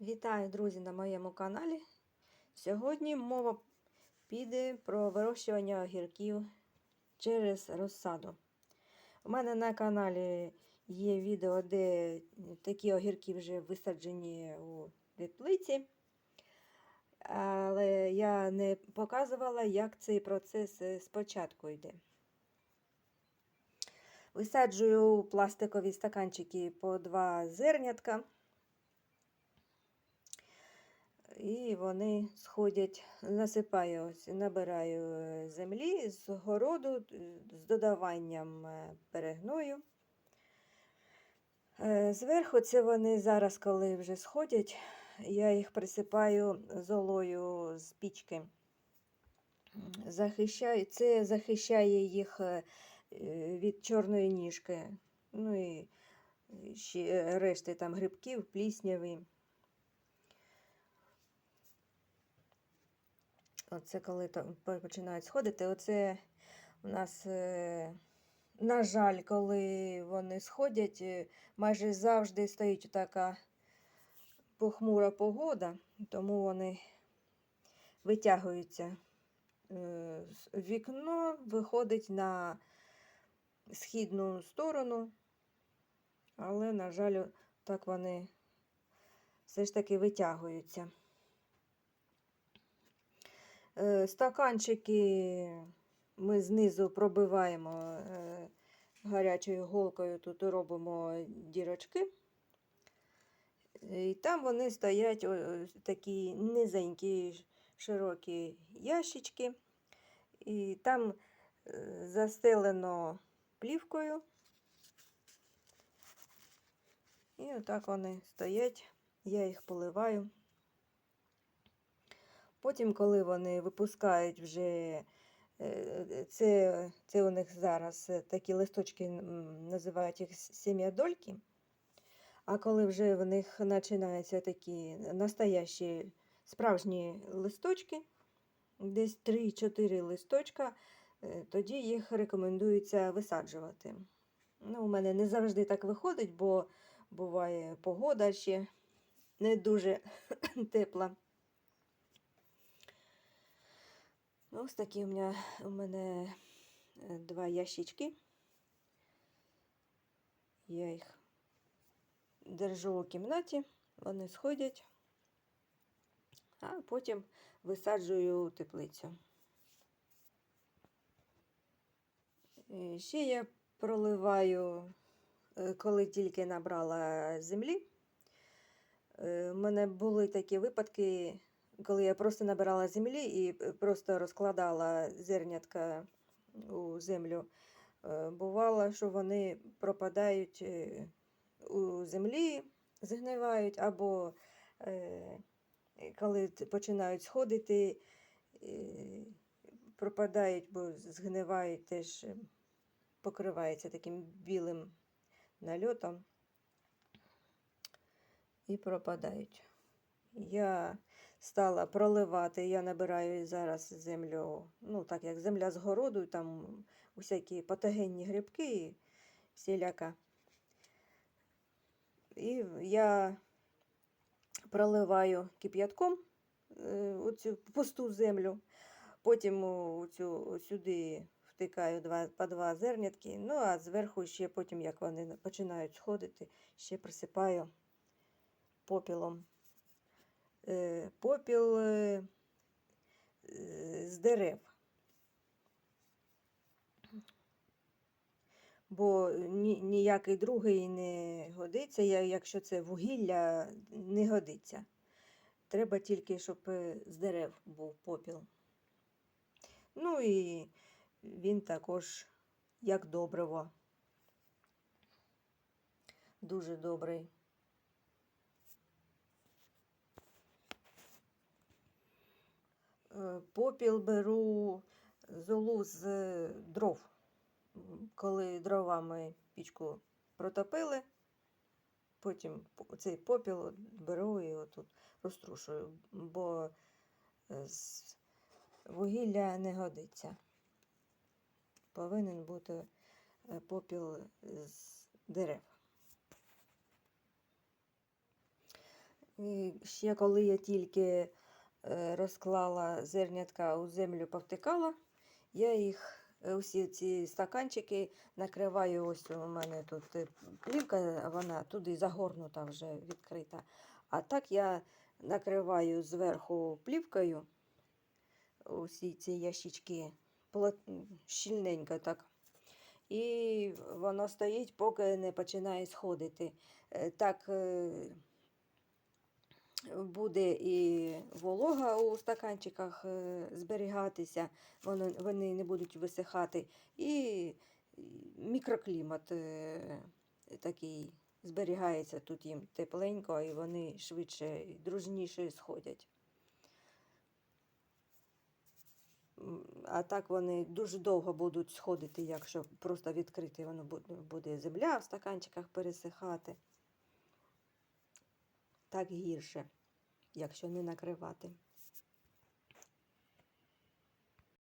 Вітаю, друзі, на моєму каналі. Сьогодні мова піде про вирощування огірків через розсаду. У мене на каналі є відео, де такі огірки вже висаджені у теплиці. Але я не показувала, як цей процес е, спочатку йде. Висаджую пластикові стаканчики по два зернятка. І вони сходять, насипаю, набираю е, землі з городу з додаванням е, перегною. Е, Зверху це вони зараз, коли вже сходять, я їх присипаю золою з пічки. Захищаю, це захищає їх від чорної ніжки. Ну і ще решти там грибків, плісняві. Оце коли там починають сходити, оце у нас, е, на жаль, коли вони сходять, е, майже завжди стоїть така похмура погода, тому вони витягуються. Е, Вікно виходить на східну сторону, але, на жаль, так вони все ж таки витягуються. Е, Стаканчики ми знизу пробиваємо е, гарячою голкою, тут робимо дірочки. І там вони стоять о, такі низенькі, широкі ящички. І там е, застелено плівкою. І отак вони стоять, я їх поливаю. Потім, коли вони випускають вже, е, це, це у них зараз е, такі листочки називають їх сім'ядольки. А коли вже в них починаються такі настоящі справжні листочки, десь 3-4 листочка, е, тоді їх рекомендується висаджувати. Ну, у мене не завжди так виходить, бо буває погода ще не дуже тепла. Ось такі у мене, у мене е, два ящички. Я їх держу у кімнаті, вони сходять, а потім висаджую у теплицю. Е, Ще я проливаю, е, коли тільки набрала землі. Е, У мене були такі випадки, коли я просто набирала землі і е, просто розкладала зернятка у землю. Е, Бувало, що вони пропадають е, у землі, згнивають, або коли починають сходити, пропадають, бо згнивають теж покривається таким білим нальотом і пропадають. Я стала проливати, я набираю зараз землю, ну так як земля з городу, там усякі патогенні грибки і всіляка. І я проливаю кип'ятком е, оцю пусту землю, потім у цю, сюди втикаю два, по два зернятки, ну а зверху ще потім, як вони починають сходити, ще присипаю попілом. Е, Попіл е, е, з дерев. Бо ніякий другий не годиться, якщо це вугілля, не годиться. Треба тільки, щоб з дерев був попіл. Ну і він також як добриво. Дуже добрий. Попіл беру золу з е, дров. Коли дровами пічку протопили, потім цей попіл беру і отут розтрушую, бо е, з вугілля не годиться. Повинен бути е, попіл з дерев. І ще коли я тільки розклала зернятка у землю, повтикала, я їх, е, усі ці стаканчики накриваю. Ось у мене тут е, плівка, вона туди загорнута вже відкрита. А так я накриваю зверху плівкою усі ці ящички щільненько так. І воно стоїть, поки не починає сходити. Е, Так е, буде і волога у стаканчиках е, зберігатися, вони не будуть висихати, і мікроклімат е, такий зберігається тут їм тепленько, і вони швидше і дружніше сходять. А так вони дуже довго будуть сходити, якщо просто відкрити, воно буде, буде земля в стаканчиках пересихати. Так гірше, якщо не накривати.